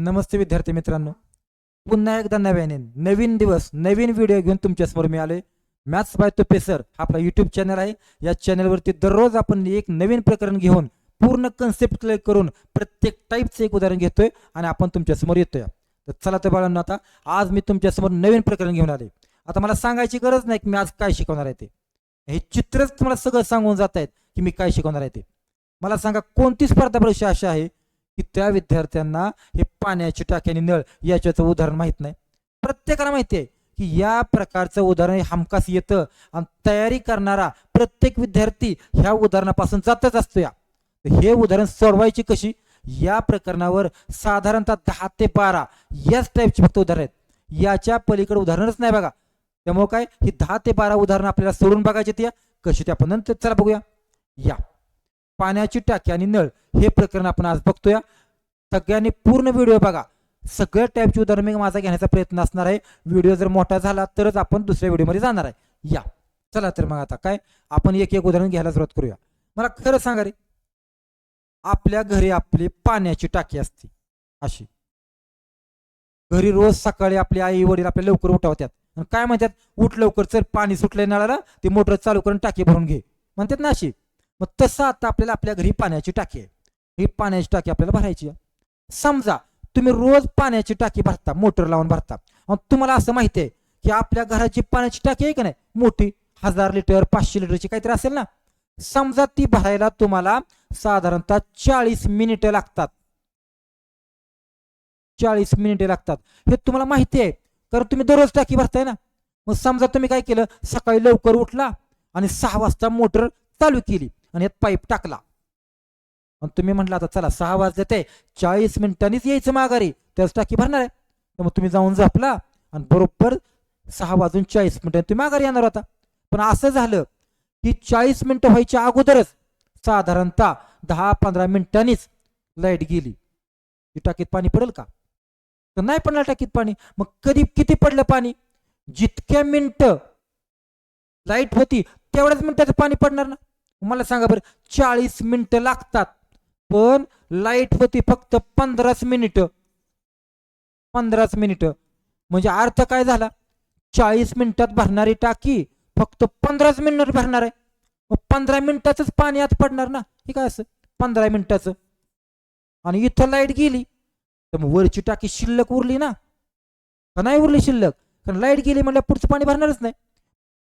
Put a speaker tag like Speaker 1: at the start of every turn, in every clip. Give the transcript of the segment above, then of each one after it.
Speaker 1: नमस्ते विद्यार्थी मित्रांनो. पुन्हा एकदा नव्याने नवीन दिवस नवीन व्हिडिओ घेऊन तुमच्यासमोर मी आलोय. मॅथ्स बाय तो पेसर हा आपला युट्यूब चॅनल आहे. या चॅनलवरती दररोज आपण एक नवीन प्रकरण घेऊन पूर्ण कन्सेप्ट क्लिअर करून प्रत्येक टाईपचं एक उदाहरण घेतोय आणि आपण तुमच्यासमोर येतोय. तर चला तर बाळांनो आता आज मी तुमच्यासमोर नवीन प्रकरण घेऊन आले आता मला सांगायची गरज नाही की मी आज काय शिकवणार आहे ते. हे चित्रच तुम्हाला सगळं सांगून जात आहेत की मी काय शिकवणार आहे ते. मला सांगा कोणती स्पर्धा परीक्षा अशी आहे? की त्या विद्यार्थ्यांना हे पाण्याची टाकी आणि नळ याच्याचं उदाहरण माहीत नाही. प्रत्येकाला माहिती आहे की या प्रकारचं उदाहरण हे हमखास येतं आणि तयारी करणारा प्रत्येक विद्यार्थी ह्या उदाहरणापासून जातच असतो या. हे उदाहरण सोडवायची कशी? या प्रकरणावर साधारणतः दहा ते बारा याच टाईपची फक्त उदाहरण आहेत. याच्या पलीकडे उदाहरणच नाही बघा. त्यामुळे काय? ही दहा ते बारा उदाहरणं आपल्याला सोडून बघायची ती कशी ते आपण नंतर चला बघूया. या. पाण्याची टाकी आणि नळ हे प्रकरण आपण आज बघतोय. सगळ्यांनी पूर्ण व्हिडिओ बघा. सगळ्या टाईपची उदाहरण मी माझा घेण्याचा प्रयत्न असणार आहे. व्हिडिओ जर मोठा झाला तरच आपण दुसऱ्या व्हिडिओमध्ये जाणार आहे. या. चला तर मग आता काय? आपण एक एक उदाहरण घ्यायला सुरुवात करूया. मला खरं सांगा रे. आपल्या घरी आपली पाण्याची टाकी असते. अशी. घरी रोज सकाळी आपले आई वडील आपल्या लवकर उठवतात आणि काय म्हणतात? उठ लवकर चल पाणी सुटलंय नळाला ते मोटर चालू करून टाकी भरून घे. म्हणतात ना अशी. मग तसं आता आपल्याला आपल्या घरी पाण्याची टाकी आहे. ही पाण्याची टाकी आपल्याला भरायची आहे. समजा तुम्ही रोज पाण्याची टाकी भरता मोटर लावून भरता. मग तुम्हाला असं माहिती आहे की आपल्या घराची पाण्याची टाकी आहे का नाही? मोठी. हजार लिटर पाचशे लिटरची काहीतरी असेल ना? समजा ती भरायला तुम्हाला साधारणतः चाळीस मिनिटं लागतात. चाळीस मिनिटे लागतात. हे तुम्हाला माहिती आहे. कारण तुम्ही दररोज टाकी भरताय ना? मग समजा तुम्ही काय केलं? सकाळी लवकर उठला आणि सहा वाजता मोटर चालू केली. आणि यात पाईप टाकला. आणि तुम्ही म्हटलं आता चला सहा वाजते चाळीस मिनिटांनीच यायचं माघारी. त्याच टाकी भरणार आहे. तर मग तुम्ही जाऊन झोपला आणि बरोबर सहा वाजून चाळीस मिनिटांनी तुम्ही माघारी येणार होता. पण असं झालं की चाळीस मिनिटं व्हायच्या अगोदरच साधारणतः दहा पंधरा मिनिटांनीच लाइट गेली. ती टाकीत पाणी पडेल का? तर नाही पडणार टाकीत पाणी. मग कधी किती पडलं पाणी? जितक्या मिनिटं लाइट होती तेवढ्याच मिनिटाचं पाणी पडणार ना? मला सांगा बरं चाळीस मिनिटं लागतात पण लाइट होती फक्त पंधराच मिनिटं. पंधराच मिनिटं. म्हणजे अर्थ काय झाला? चाळीस मिनिटात भरणारी टाकी फक्त पंधराच मिनिट भरणार आहे. मग पंधरा मिनिटाचंच पाणी आत पडणार ना? हे काय असं? पंधरा मिनिटाचं. आणि इथं लाइट गेली. तर मग वरची टाकी शिल्लक उरली ना? का नाही उरली शिल्लक? कारण लाइट गेली म्हणल्या पुढचं पाणी भरणारच नाही.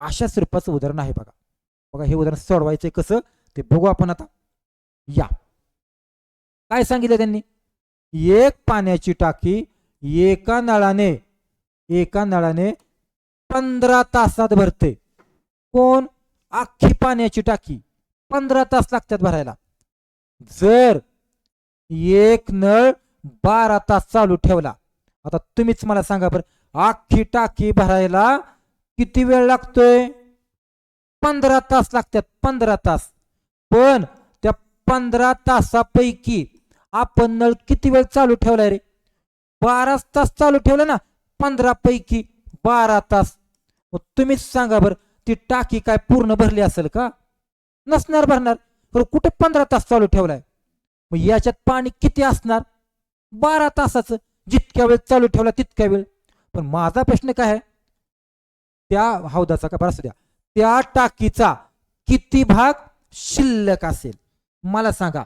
Speaker 1: अशा स्वरूपाचं उदाहरण आहे बघा. बघा हे उदाहरण सोडवायचंय कसं? ते बघू आपण आता. या. काय सांगितलं त्यांनी? एक पाण्याची टाकी एका नळाने एका नळाने पंधरा तासात भरते. कोण? अख्खी पाण्याची टाकी. पंधरा तास लागतात भरायला. जर एक नळ बारा तास चालू ठेवला. आता तुम्हीच मला सांगा बरं अख्खी टाकी भरायला किती वेळ लागतोय? पंधरा तास लागतात पंधरा तास. पण त्या पंधरा तासापैकी आपण नळ किती वेळ चालू ठेवलाय रे? बारा तास चालू ठेवलं ना पंधरा पैकी बारा तास. मग तुम्हीच सांगा बरं ती टाकी काय पूर्ण भरली असेल का? नसणार भरणार. तर कुठे पंधरा तास चालू ठेवलाय? मग याच्यात पाणी किती असणार? बारा तासाचं. जितक्या वेळ चालू ठेवला तितक्या वेळ. पण माझा प्रश्न काय आहे? त्या हौदाचा का बरं द्या. त्या टाकीचा किती भाग शिल्लक असेल? मला सांगा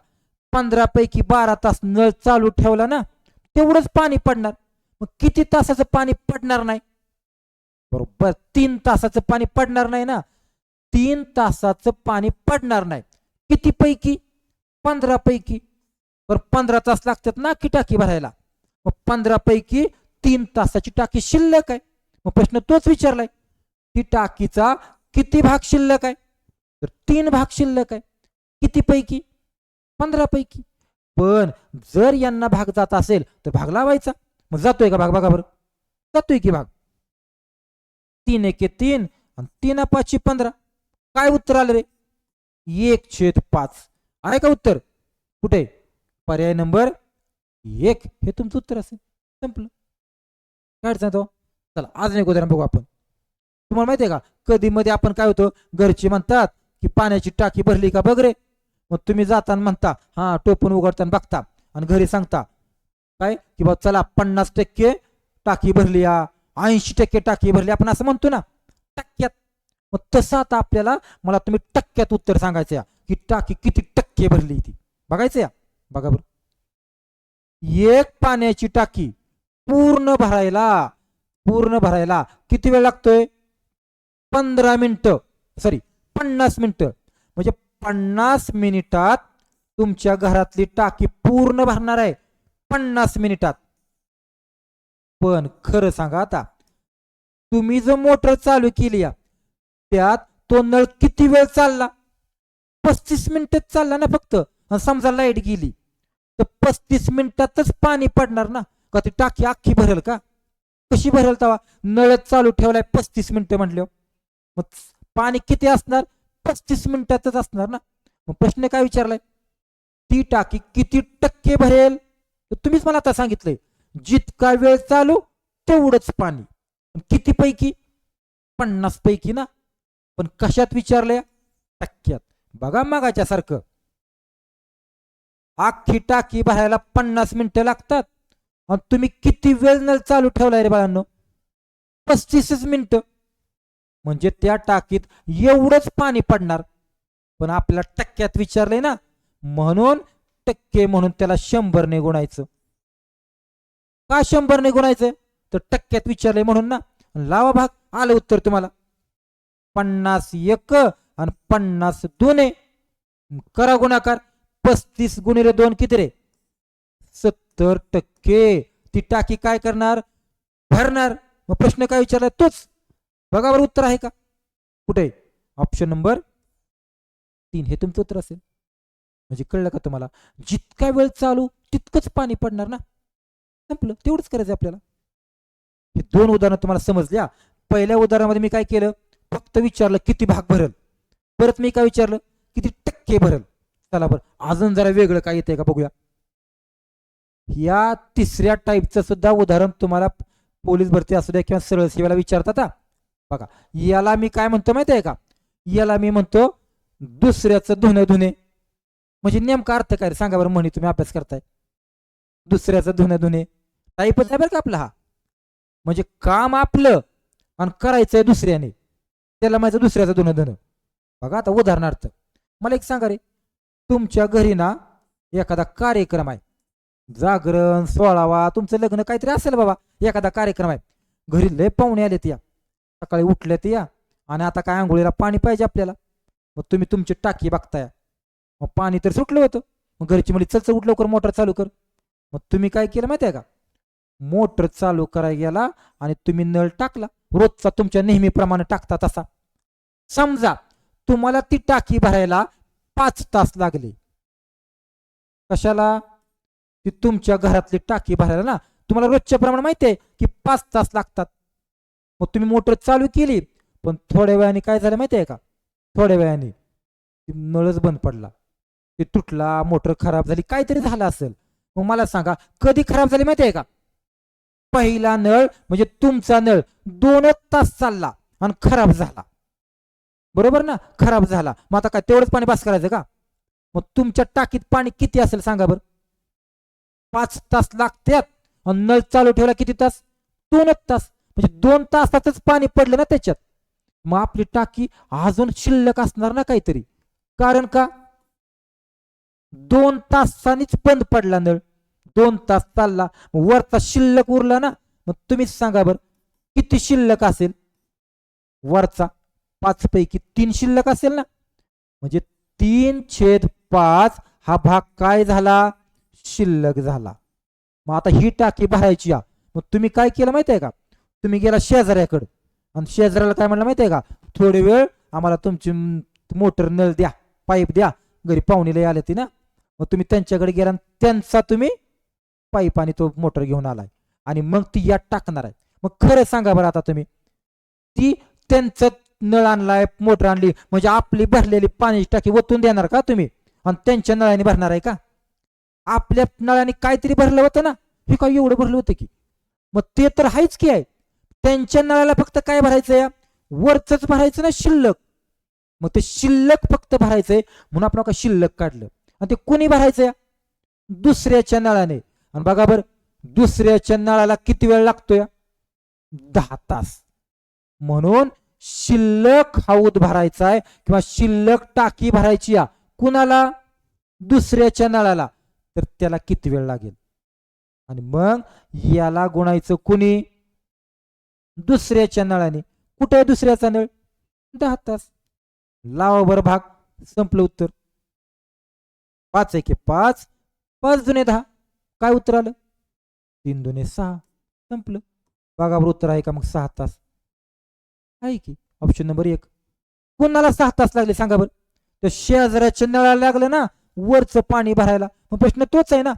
Speaker 1: पंधरा पैकी बारा तास नळ चालू ठेवला ना तेवढंच पाणी पडणार. मग किती तासाचं पाणी पडणार नाही? बरोबर तीन तासाचं पाणी पडणार नाही ना? तीन तासाचं पाणी पडणार नाही. किती पैकी? पंधरा पैकी. बरं पंधरा तास लागतात ना की टाकी भरायला? मग पंधरा पैकी तीन तासाची टाकी शिल्लक आहे. मग प्रश्न तोच विचारलाय. ती टाकीचा किती भाग शिल्लक आहे? तर तीन भाग शिल्लक आहे. किती पैकी पंधरा पैकी पण जर यांना भाग जात असेल तर भाग लावायचा. मग जातोय का भाग? बघा बरं. जातोय की भाग? तीन एके तीन आणि तीन पाचशे पंधरा. काय उत्तर आलं रे? एक छेद पाच. आहे का उत्तर? कुठे? पर्याय नंबर एक. हे तुमचं उत्तर असेल. संपलं. काय अडचण चला आज एक उदाहरण बघू आपण. तुम्हाला माहिती आहे का? कधी मध्ये आपण काय होतो? घरचे म्हणतात की पाण्याची टाकी भरली का बघ रे? मग तुम्ही जाताना म्हणता हा टोपून उघडताना बघता आणि घरी सांगता. काय? की बा चला पन्नास टक्के टाकी भरली या ऐंशी टक्के टाकी भरली आपण असं म्हणतो ना टक्क्यात. मग तसं आता आपल्याला मला तुम्ही टक्क्यात उत्तर सांगायचं या की टाकी किती टक्के भरली ती. बघायचं या बघा बरं. एक पाण्याची टाकी पूर्ण भरायला पूर्ण भरायला किती वेळ लागतोय? पंधरा मिनटं. सॉरी पन्नास मिनटं. म्हणजे पन्नास मिनिटात तुमच्या घरातली टाकी पूर्ण भरणार आहे. पन्नास मिनिटात. पण खरं सांगा आता तुम्ही जो मोटर चालू केली या त्यात तो नळ किती वेळ चालला? पस्तीस मिनिटात चालला ना फक्त. समजा लाइट गेली तर पस्तीस मिनिटातच पाणी पडणार ना? का ती टाकी अख्खी भरेल का? कशी भरेल तवा? नळ चालू ठेवलाय पस्तीस मिनिटं म्हटलं मग पाणी किती असणार? पस्तीस मिनिटातच असणार ना? मग प्रश्न काय विचारलाय? ती टाकी किती टक्के भरेल? तुम्हीच मला आता सांगितलंय जितका वेळ चालू तेवढंच पाणी. किती पैकी? पन्नास पैकी ना? पण कशात विचारलंय? टक्क्यात. बघा मागाच्या सारखं. अख्खी टाकी भरायला पन्नास मिनिटं लागतात. आणि तुम्ही किती वेळ नळ चालू ठेवलाय रे बाळांनो? पस्तीसच मिनिटं. म्हणजे त्या टाकीत एवढंच पाणी पडणार. पण आपल्याला टक्क्यात विचारलंय ना म्हणून टक्के म्हणून त्याला शंभरने गुणायचं का शंभरने गुणायचं तर टक्क्यात विचारलंय म्हणून ना. लावा भाग आलं उत्तर तुम्हाला. पन्नास एक आणि पन्नास दोन करा गुणाकार. पस्तीस गुणिले दोन किती रे? सत्तर टक्के. ती टाकी काय करणार? भरणार. मग प्रश्न काय विचारलाय तोच. बघा बरं उत्तर आहे का? कुठे? ऑप्शन नंबर तीन. हे तुमचं उत्तर असेल. म्हणजे कळलं का तुम्हाला? जितका वेळ चालू तितकंच पाणी पडणार ना? संपलं. तेवढंच करायचं आपल्याला. हे दोन उदाहरणं तुम्हाला समजल्या. पहिल्या उदाहरणामध्ये मी काय केलं? फक्त विचारलं किती भाग भरल? परत मी काय विचारलं? किती टक्के भरल? चला बरं. अजून जरा वेगळं काय येतंय का बघूया. या तिसऱ्या टाईपचं सुद्धा उदाहरण तुम्हाला पोलीस भरती असू द्या किंवा सरळ सेवेला विचारतात बघा याला मी काय म्हणतो माहिती आहे का? याला मी म्हणतो दुसऱ्याचं धुणे धुणे. म्हणजे नेमका अर्थ काय रे? सांगा बरं म्हणे तुम्ही अभ्यास करताय. दुसऱ्याचं धुणे धुणे. टाईपच आहे बरं का आपला हा. म्हणजे काम आपलं आणि करायचंय दुसऱ्याने. त्याला माझं दुसऱ्याचं धुणं धुणं. बघा आता उदाहरणार्थ. मला एक सांगा रे. तुमच्या घरी ना एखादा कार्यक्रम आहे. जागरण सोळावा तुमचं लग्न काहीतरी असेल बाबा. एखादा कार्यक्रम आहे. घरी लय पाहुणे आले या. सकाळी उठले या. आणि आता काय आंघोळीला पाणी पाहिजे आपल्याला. मग तुम्ही तुमची टाकी बघताय मग पाणी तर सुटलं होतं. मग घरची म्हणजे चल चल उठ लवकर मोटर चालू कर. मग तुम्ही काय केलं माहिती आहे का? मोटर चालू करायला गेला आणि तुम्ही नळ टाकला. रोजचा तुमच्या नेहमीप्रमाणे टाकता तसा. समजा तुम्हाला ती टाकी भरायला पाच तास लागले. कशाला? ती तुमच्या घरातली टाकी भरायला ना. तुम्हाला रोजच्या प्रमाणे माहिती आहे की पाच तास लागतात. मग तुम्ही मोटर चालू केली पण थोड्या वेळाने काय झालं माहिती आहे का? थोड्या वेळाने ती नळच बंद पडला. ते तुटला मोटर खराब झाली काहीतरी झालं असेल. मग मला सांगा कधी खराब झाली माहिती आहे का? पहिला नळ म्हणजे तुमचा नळ दोनच तास चालला आणि खराब झाला. बरोबर ना? खराब झाला. मग आता काय तेवढंच पाणी पास करायचं का? मग तुमच्या टाकीत पाणी किती असेल सांगा बरं. पाच तास लागतात आणि नळ चालू ठेवला किती तास? दोनच तास. म्हणजे दोन तासातच पाणी पडलं ना त्याच्यात. मग आपली टाकी अजून शिल्लक असणार ना काहीतरी. कारण का? दोन तासांनीच बंद पडला नळ. दोन तास चालला. मग वरचा शिल्लक उरला ना मग तुम्हीच सांगा बरं किती शिल्लक असेल? वरचा पाच पैकी तीन शिल्लक असेल ना. म्हणजे तीन छेद पाच हा भाग काय झाला? शिल्लक झाला. मग आता ही टाकी भरायची या. मग तुम्ही काय केलं माहिती आहे का? तुम्ही गेला शेजाऱ्याकडे. आणि शेजाऱ्याला काय म्हणलं माहिती आहे का? थोडे वेळ आम्हाला तुमची मोटर नळ द्या पाईप द्या घरी पाहुणीला आले ती ना मग तुम्ही त्यांच्याकडे गेला आणि त्यांचा तुम्ही पाईप आणि तो मोटर घेऊन आलाय. आणि मग ती यात टाकणार आहे. मग खरं सांगा बरं आता तुम्ही. ती त्यांचं नळ आणलाय मोटर आणली म्हणजे आपली भरलेली पाण्याची टाकी ओतून देणार का तुम्ही? आणि त्यांच्या नळाने भरणार आहे का? आपल्या नळाने काहीतरी भरलं होतं ना? हे काय एवढं भरलं होतं की? मग ते तर आहेच की आहे. त्यांच्या नळाला फक्त काय भरायचं या? वरचंच भरायचं ना शिल्लक. मग ते शिल्लक फक्त भरायचंय म्हणून आपण का शिल्लक काढलं? आणि ते कोणी भरायचं या? दुसऱ्याच्या नळाने. आणि बघा बरं दुसऱ्याच्या नळाला किती वेळ लागतोय दहा तास. म्हणून शिल्लक हौद भरायचा आहे किंवा शिल्लक टाकी भरायची या? कुणाला? दुसऱ्याच्या नळाला. तर त्याला किती वेळ लागेल? आणि मग याला गुणायचं कुणी? दुसऱ्याच्या नळाने कुठे आहे दुसऱ्याचा नळ दहा तास. लावा बरं भाग. संपलं उत्तर. पाच एके पाच. पाच जुने दहा. काय उत्तर आलं? तीन दुने सहा. संपलं. बघा उत्तर आहे का मग सहा तास? आहे की. ऑप्शन नंबर एक. कोणाला सहा तास लागले सांगा बरं? तर शेजाऱ्याच्या नळाला लागलं ना वरचं पाणी भरायला. मग प्रश्न तोच आहे ना.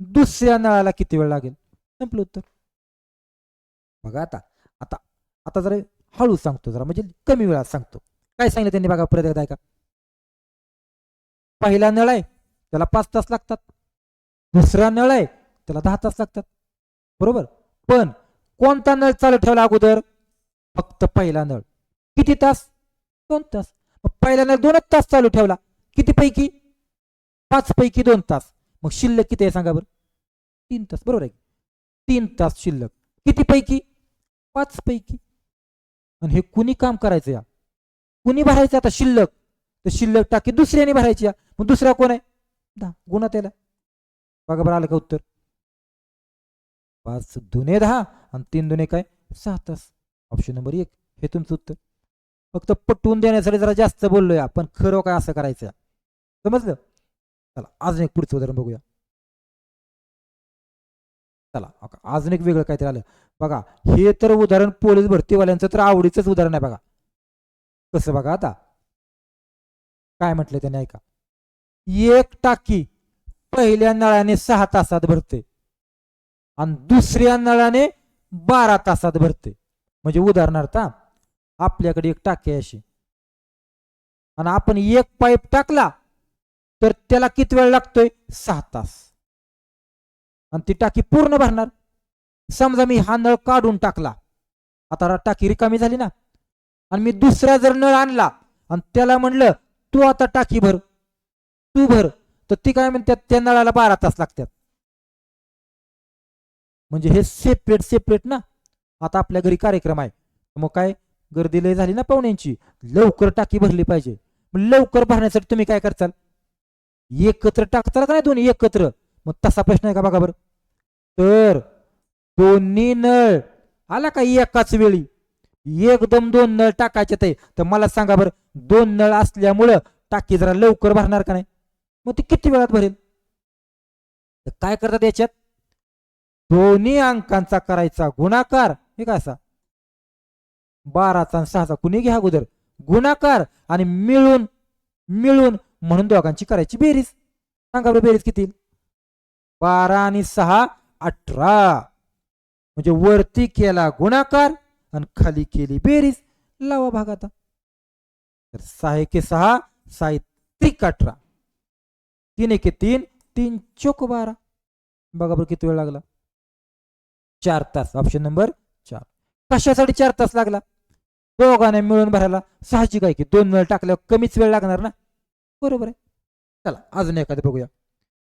Speaker 1: दुसऱ्या नळाला किती वेळ लागेल? संपलं उत्तर. बघा आता. आता आता जरा हळू सांगतो जरा म्हणजे कमी वेळात सांगतो. काय सांगितलं त्यांनी बघा परत एकदा ऐका. पहिला नळ आहे त्याला पाच तास लागतात. दुसरा नळ आहे त्याला दहा तास लागतात. बरोबर? पण कोणता नळ चालू ठेवला अगोदर? फक्त पहिला नळ. किती तास? दोन तास. मग पहिला नळ दोनच तास चालू ठेवला. किती पैकी पाच पैकी दोन तास. मग शिल्लक किती आहे सांगा बरं? तीन तास. बरोबर आहे. तीन तास शिल्लक. किती पैकी पाच पैकी आणि हे कुणी काम करायचं या? कुणी भरायचं आता शिल्लक? तर शिल्लक टाकी दुसऱ्याने भरायची या. मग दुसरा कोण आहे? दहा गुन्हा त्याला. बघा बरं आलं का उत्तर. पाच दुने दहा आणि तीन दुने काय? सहा तास. ऑप्शन नंबर एक. हे तुमचं उत्तर. फक्त पटवून देण्यासाठी जरा जास्त बोललोय आपण. खरं काय असं करायचं समजलं? चला अजून एक पुढचं उदाहरण बघूया. चला अजून एक वेगळं काहीतरी आलं. बघा हे तर उदाहरण पोलीस भरतीवाल्यांचं तर आवडीचंच उदाहरण आहे बघा. कसं बघा आता? काय म्हटलं त्याने ऐका. एक टाकी पहिल्या नळाने सहा तासात भरते आणि दुसऱ्या नळाने बारा तासात भरते. म्हणजे उदाहरणार्थ आपल्याकडे एक टाकी आहे अशी. आणि आपण एक पाईप टाकला तर त्याला किती वेळ लागतोय? सहा तास. आणि ती टाकी पूर्ण भरणार. समजा मी हा नळ काढून टाकला. आता टाकी रिकामी झाली ना. आणि मी दुसरा जर नळ आणला आणि त्याला म्हणलं तू आता टाकी भर. तू भर. तर ती काय म्हणतात त्या नळाला बारा तास लागतात. म्हणजे हे सेपरेट सेपरेट ना. आता आपल्या घरी कार्यक्रम आहे. मग काय? गर्दी लय झाली ना पाहुण्यांची. लवकर टाकी भरली पाहिजे. लवकर भरण्यासाठी तुम्ही काय करताल? एकत्र टाकताल का नाही दोन्ही? एकत्र. मग तसा प्रश्न आहे का बघा बरं? तर दोन्ही नळ आला का एकाच वेळी? एकदम दोन नळ टाकायचे ते. तर मला सांगा बरं दोन नळ असल्यामुळं टाकी जरा लवकर भरणार का नाही? मग ती किती वेळात भरेल? तर काय करतात याच्यात? दोन्ही अंकांचा करायचा गुणाकार हे काय असा? बाराचा आणि सहाचा. कुणी घ्या अगोदर? गुणाकार आणि मिळून मिळून म्हणून दोघांची करायची बेरीज. सांगा बरं बेरीज किती? बारा आणि सहा अठरा. म्हणजे वरती केला गुणाकार आणि खाली केली बेरीज. लावा भाग आता. तर सहा एके सहा सहा त्रिक अठरा. तीन एके तीन तीन चोक बारा. बघा बरं किती वेळ लागला. चार तास. ऑप्शन नंबर चार. कशासाठी चार तास लागला? दोघांना मिळून भरायला साहजिक आहे की दोन वेळ टाकल्यावर कमीच वेळ लागणार ना? बरोबर आहे. चला अजून एखादं बघूया.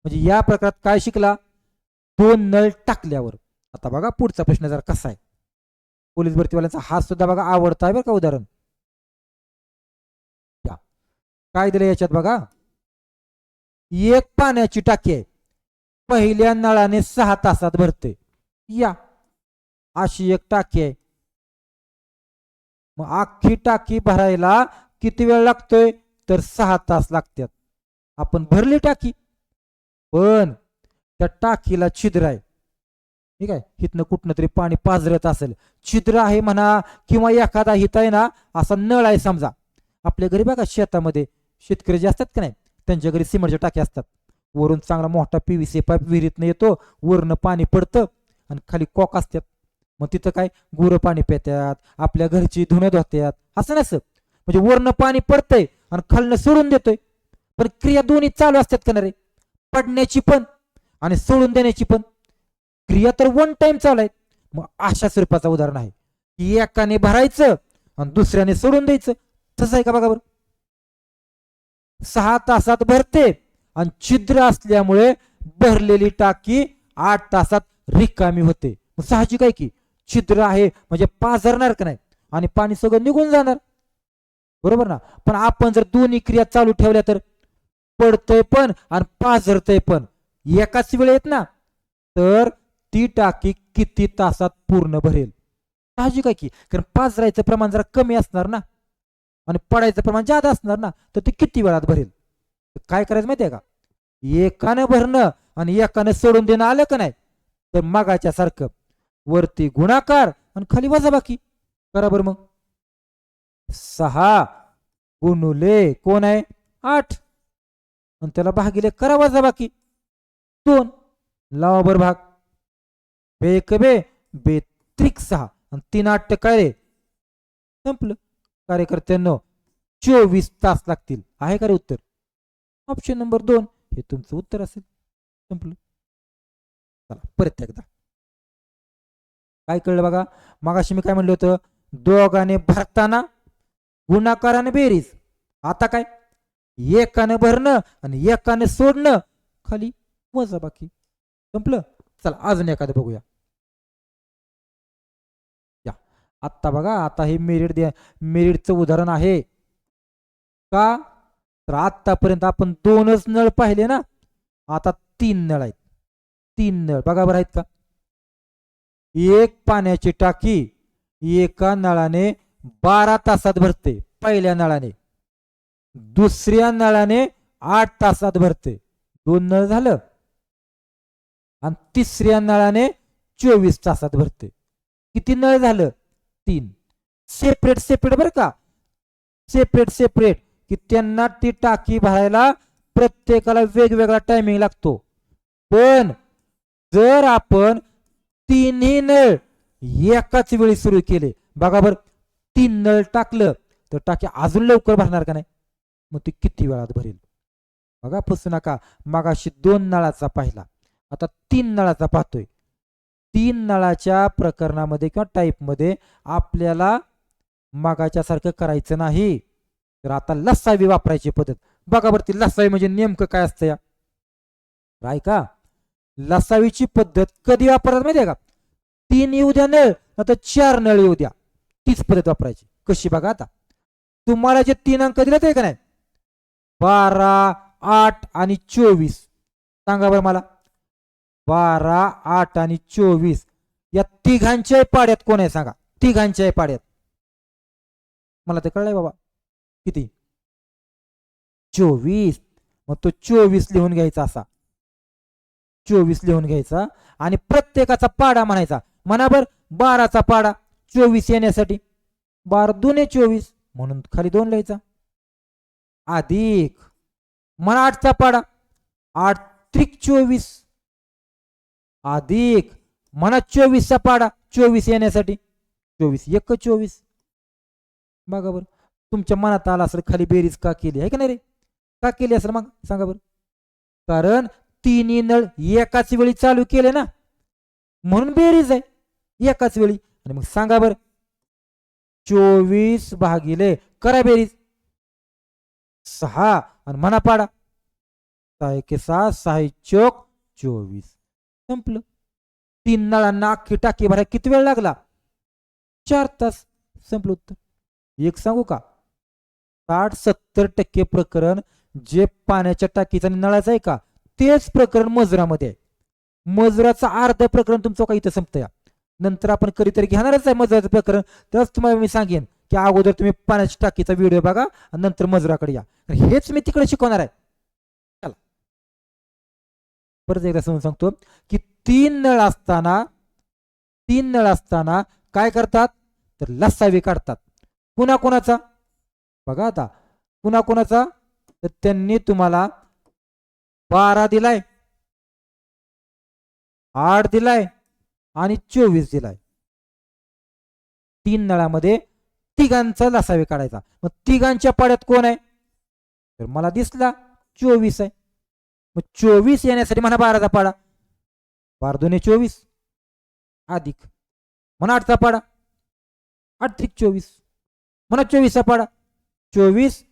Speaker 1: म्हणजे या प्रकारात काय शिकला? दोन नळ टाकल्यावर. आता बघा पुढचा प्रश्न जरा कसा आहे. पोलीस भरतीवाल्यांचा हा सुद्धा बघा आवडता आहे बरं का उदाहरण. या. काय दिलं याच्यात बघा? एक पाण्याची टाकी आहे. पहिल्या नळाने सहा तासात भरते. या. अशी एक टाकी आहे. मग अख्खी टाकी भरायला किती वेळ लागतोय? तर सहा तास लागतात. आपण भरली टाकी. पण त्या टाकीला छिद्र आहे. ठीक आहे? हिथनं कुठनं तरी पाणी पाजरत असेल. छिद्र आहे म्हणा किंवा एखादा हित आहे ना असा नळ आहे समजा. आपल्या घरी बघा शेतामध्ये शेतकरी जे असतात का नाही त्यांच्या घरी सिमेंटच्या टाक्या असतात. वरून चांगला मोठा पीव्हीसी पाईप विहिरीतनं येतो वरनं पाणी पडतं आणि खाली कॉक असतात. मग तिथं काय? गुरं पाणी पेतात आपल्या घरची धुणं धुतात. असं नसं. म्हणजे वरनं पाणी पडतंय आणि खालनं सोडून देतोय. पण क्रिया दोन्ही चालू असतात का ना रे? पडण्याची पण आणि सोडून देण्याची पण क्रिया तर वन टाइम चालू आहे. मग अशा स्वरूपाचं उदाहरण आहे. की एकाने भरायचं आणि दुसऱ्याने सोडून द्यायचं. तसं आहे का बघा बरं? सहा तासात भरते आणि छिद्र असल्यामुळे भरलेली टाकी आठ तासात रिकामी होते. मग साहजिक आहे की? छिद्र आहे म्हणजे पाझरणार का नाही? आणि पाणी सगळं निघून जाणार. बरोबर ना? पण आपण जर दोन्ही क्रिया चालू ठेवल्या तर? पडतंय पण आणि पाझरतंय पण. एकाच वेळेत ना तर ती टाकी किती तासात पूर्ण भरेल? साहजिक आहे की? कारण पाझरायचं प्रमाण जरा कमी असणार ना. आणि पडायचं प्रमाण जादा असणार ना तर ते किती वेळात भरेल? काय करायचं माहितीये का? एकानं भरणं आणि एकानं सोडून देणं आलं का नाही तर मागाच्या सारखं. वरती गुणाकार आणि खाली वजा बाकी बरोबर मग. सहा गुणुले कोण आहे? आठ. आणि त्याला भागिले करा वजाबाकी दोन लावा बर भाग. बे एक बे बे त्रिक सहा. आणि तीन आठ काय रे? संपलं. कार्यकर्त्यांनो चोवीस तास लागतील. आहे का रे उत्तर? ऑप्शन नंबर दोन. हे तुमचं उत्तर असेल. संपलं. चला परत एकदा. काय कळलं बघा? मगाशी मी काय म्हणलं होतं? दोघाने भरताना गुणाकाराने बेरीज. आता काय? एकानं भरणं आणि एकाने सोडणं. खाली वजा बाकी. संपलं? चला अजून एखादं बघूया. या. आत्ता बघा आता हे मेरिट द्या मेरिटचं उदाहरण आहे. का? तर आतापर्यंत आपण दोनच नळ पाहिले ना? आता तीन नळ आहेत. तीन नळ बघा बरं आहेत का? एक पाण्याची टाकी एका नळाने बारा तासात भरते पहिल्या नळाने. दुसऱ्या नळाने आठ तासात भरते. दोन नळ झालं. आणि तिसऱ्या नळाने चोवीस तासात भरते. किती नळ झालं? तीन. सेपरेट सेपरेट बरं का? सेपरेट सेपरेट की त्यांना ती टाकी भरायला प्रत्येकाला वेगवेगळा टायमिंग लागतो. पण जर आपण तिन्ही नळ एकाच वेळी सुरू केले बघा बर तीन नळ टाकलं तर टाकी अजून लवकर भरणार का नाही? मग ती किती वेळात भरेल? बघा पुसू नका. मागाशी दोन नळाचा पाहिला. आता तीन नळाचा पाहतोय. तीन नळाच्या प्रकरणामध्ये किंवा टाईपमध्ये आपल्याला मागाच्या सारखं करायचं नाही. तर आता लसावी वापरायची पद्धत. बघा बरं ती लसावी म्हणजे नेमकं काय असतं या? ऐका. लसावीची पद्धत कधी वापरतात आहे का? तीन येऊ द्या नळ आता चार नळ येऊ द्या. तीच पद्धत वापरायची. कशी बघा आता. तुम्हाला जे तीन अंक दिले ते का नाही? बारा आठ आणि चोवीस. सांगा बरं मला. बारा आठ आणि चोवीस. या तिघांच्याही पाड्यात कोण आहे सांगा. तिघांच्याही पाड्यात. मला ते कळलंय बाबा. किती? चोवीस. मग तो चोवीस लिहून घ्यायचा असा. चोवीस लिहून घ्यायचा आणि प्रत्येकाचा पाडा म्हणायचा. म्हणा बाराचा पाडा चोवीस येण्यासाठी. बारा दोन चोवीस. म्हणून खाली दोन लिहायचा. अधिक. म्हणा आठचा पाडा. आठ त्रिक चोवीस. अधिक. म्हणा चोवीसचा पाडा. चोवीस येण्यासाठी. चोवीस. एक चोवीस. बघा बरं. तुमच्या मनात आला असेल खाली बेरीज का केली? आहे का नाही रे? का केली असेल मग? सांगा बरं. कारण तिन्ही नळ एकाच वेळी चालू केले ना. म्हणून बेरीज आहे. एकाच वेळी. आणि मग सांगा बरं. चोवीस भागिले करा बेरीज. सहा. आणि म्हणा पाडा सहा एके सहा सहा चोक चोवीस. संपलं. तीन नळांना अख्खी टाकी भरा किती वेळ लागला? चार तास. संपलं उत्तर. एक सांगू का? साठ सत्तर टक्के प्रकरण जे पाण्याच्या टाकीचं आणि नळाचं आहे का? तेच प्रकरण मजुरामध्ये आहे. मजुराचं अर्ध प्रकरण तुमचं काही इथं संपतं या नंतर आपण कधीतरी घेणारच आहे मजुराचं प्रकरण. तरच तुम्हाला मी सांगेन. की अगोदर तुम्ही पाण्याच्या टाकीचा व्हिडिओ बघा आणि नंतर मजुराकडे या. तर हेच मी तिकडे शिकवणार आहे. चला. परत एकदा समजून सांगतो की तीन नळ असताना तीन नळ असताना काय करतात? तर लसावी काढतात. कुणा कोणाचा बघा आता. कुणा कोणाचा तर त्यांनी तुम्हाला बारा दिलाय. आठ दिलाय आणि चोवीस दिलाय. तीन नळामध्ये तिघांचा लसावे काढायचा. मग तिघांच्या पाड्यात कोण आहे? तर मला दिसला चोवीस आहे. मग चोवीस येण्यासाठी म्हणा बाराचा पाडा. बार दोन्ही चोवीस. अधिक. म्हणा आठचा पाडा. आठ त्रिक चोवीस. म्हणा चोवीसचा पाडा. चोवीस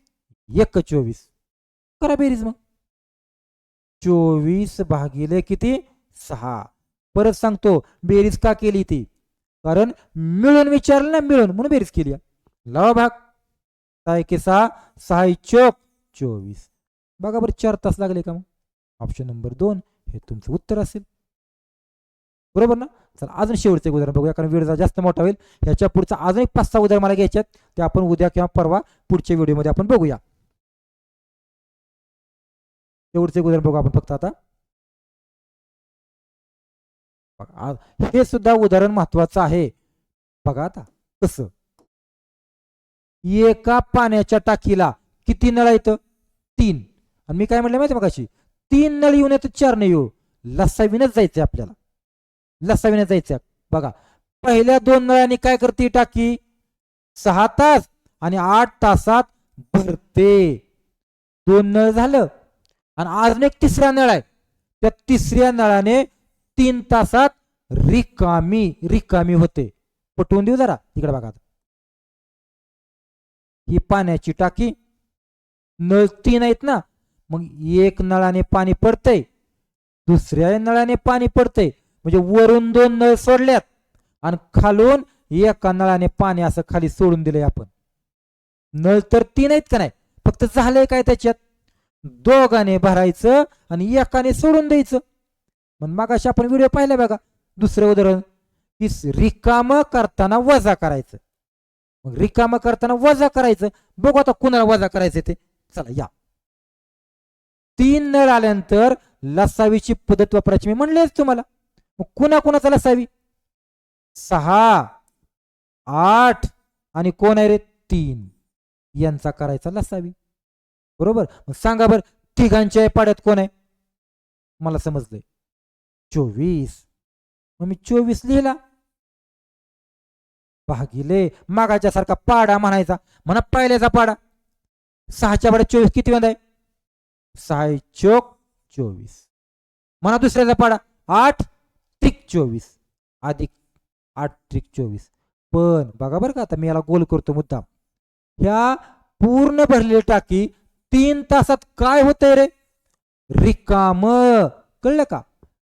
Speaker 1: एक चोवीस. करा बेरीज मग. चोवीस भागिले किती? सहा. परत सांगतो बेरीज का केली ती? कारण मिळून विचारलं ना मिळून म्हणून बेरीज केली. लावा भाग सहा एके सहा सहा चोक चोवीस. बघा बरं चार तास लागले का मग? ऑप्शन नंबर दोन. हे तुमचं उत्तर असेल. बरोबर ना? चला अजून शेवटचं एक उदाहरण बघूया कारण वेळ जास्त मोठा होईल. ह्याच्या पुढचा अजून एक पाच सहा उदाहरण मला घ्यायच्यात आहेत. ते आपण उद्या किंवा परवा पुढच्या व्हिडिओमध्ये आपण बघूया. शेवटचं एक उदाहरण बघू आपण फक्त आता. बघा, हे सुद्धा उदाहरण महत्वाचं आहे. बघा आता कसं? एका पाण्याच्या टाकीला किती नळ आहेत? तीन. आणि मी काय म्हटलं माहिती मगाशी? तीन नळ येऊन येतं चार नाही येऊ लसाविनच जायचंय आपल्याला. लसाविनच जायचंय. बघा पहिल्या दोन नळांनी काय करते टाकी? सहा तास आणि आठ तासात भरते. दोन नळ झालं आणि अजून एक तिसरा नळ आहे. त्या तिसऱ्या नळाने तीन तासात रिकामी रिकामी होते. पटवून देऊ जरा. इकडे बघा ही पाण्याची टाकी. नळ तीन आहेत ना. मग एक नळाने पाणी पडतंय. दुसऱ्या नळाने पाणी पडतंय. म्हणजे वरून दोन नळ सोडल्यात. आणि खालून एका नळाने पाणी असं खाली सोडून दिलंय आपण. नळ तर तीन आहेत का नाही? फक्त झालंय काय त्याच्यात? दोघाने भरायचं आणि एकाने सोडून द्यायचं. मग मागाशी आपण व्हिडिओ पाहिला बघा. दुसरं उदाहरण. की रिकाम करताना वजा करायचं. मग रिकाम करताना वजा करायचं. बघू आता कुणाला वजा करायचं ते. चला या. तीन नळ आल्यानंतर लसावीची पद्धत वापरायची मी म्हणलेच तुम्हाला. मग कुणा कुणाचा लसावी? सहा आठ आणि कोण आहे रे? तीन. यांचा करायचा लसावी. बरोबर? मग सांगा बरं तिघांच्या पाड्यात कोण आहे? मला समजलंय. चोवीस. मग मी चोवीस लिहिला. पाहिले. मागाच्या सारखा पाडा म्हणायचा. म्हणा पहिल्याचा पाडा. सहाच्या पाड्यात चोवीस किती वेळ आहे? सहा चोक चोवीस. म्हणा दुसऱ्याचा पाडा. आठ त्रिक चोवीस. अधिक आठ त्रिक चोवीस. पण बघा बरं का आता मी याला गोल करतो मुद्दाम. ह्या पूर्ण भरलेली टाकी तीन तासात काय होतंय रे? रिकाम. कळलं का?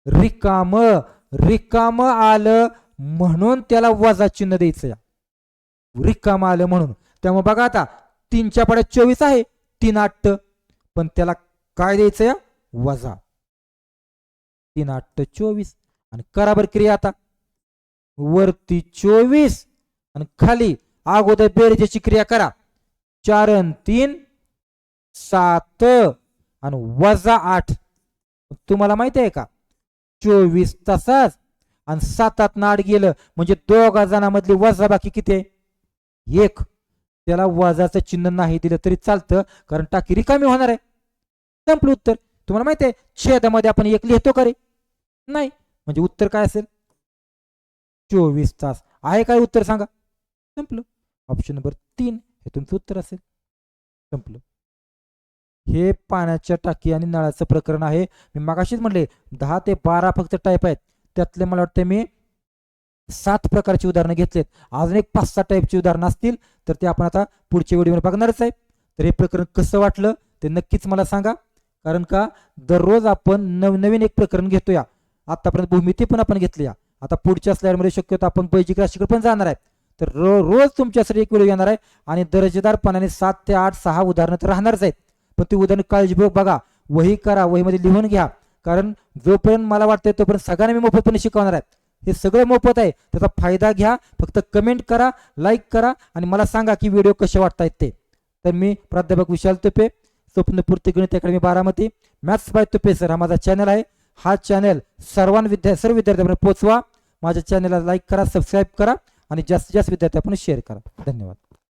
Speaker 1: रिकाम. रिकाम आलं. म्हणून त्याला वजा चिन्ह द्यायचं. या आलं म्हणून. त्यामुळे बघा आता तीनच्या पाड्यात चोवीस आहे तीन आठ. पण त्याला काय द्यायचं? या वजा. तीन आठ चोवीस. आणि कराबर क्रिया आता. वरती चोवीस आणि खाली अगोदर बेरजेची क्रिया करा. चार अन तीन सात आणि वजा आठ. तुम्हाला माहिती आहे का? चोवीस तासाच आणि सातात नाड गेलं म्हणजे दोघा जणांमधली वजा बाकी किती आहे? एक. त्याला वजाचं चिन्ह नाही दिलं तरी चालतं कारण टाकी रिकामी होणार आहे. संपलं उत्तर. तुम्हाला माहिती आहे छेदामध्ये आपण एक लिहितो का रे? नाही. म्हणजे उत्तर काय असेल? चोवीस तास. आहे काय उत्तर सांगा? संपलं. ऑप्शन नंबर तीन. हे तुमचं उत्तर असेल. संपलं. हे पाण्याच्या टाकी आणि नळाचं प्रकरण आहे. मी मागाशीच म्हणले दहा ते बारा फक्त टाईप आहेत. त्यातले मला वाटतं मी सात प्रकारची उदाहरणं घेतलेत. अजून एक पाच सहा टाईपची उदाहरणं असतील तर ते आपण आता पुढच्या व्हिडिओमध्ये बघणारच आहे. तर हे प्रकरण कसं वाटलं ते नक्कीच मला सांगा. कारण का दररोज आपण नवनवीन एक प्रकरण घेतोया. आतापर्यंत भूमिती पण आपण घेतली या. आता पुढच्या स्लाइडमध्ये शक्यतो आपण बैजिक राशीकडे पण जाणार आहे. तर रो रोज तुमच्यासाठी एक व्हिडिओ येणार आहे आणि दर्जेदारपणाने सात ते आठ सहा उदाहरणं तर राहणारच आहेत. पण ती उदाहरण काळजीपूर्वक बघा. वही करा वहीमध्ये लिहून घ्या. कारण जोपर्यंत मला वाटतंय तोपर्यंत सगळ्यांना मी मोफतपणे शिकवणार आहे हे सगळं मोफत आहे. त्याचा फायदा घ्या. फक्त कमेंट करा लाईक करा आणि मला सांगा की व्हिडिओ कसे वाटतायत ते. तर मी प्राध्यापक विशाल तुपे स्वप्नपूर्ती गणित academy Baramati maths by Tupe sir हा माझा चॅनल आहे. हा चॅनल सर्वां विद्या सर्व विद्यार्थ्यांपर्यंत पोहोचवा. माझ्या चॅनलला लाईक करा सबस्क्राईब करा आणि जास्तीत जास्त विद्यार्थ्यांपर्यंत शेअर करा. धन्यवाद.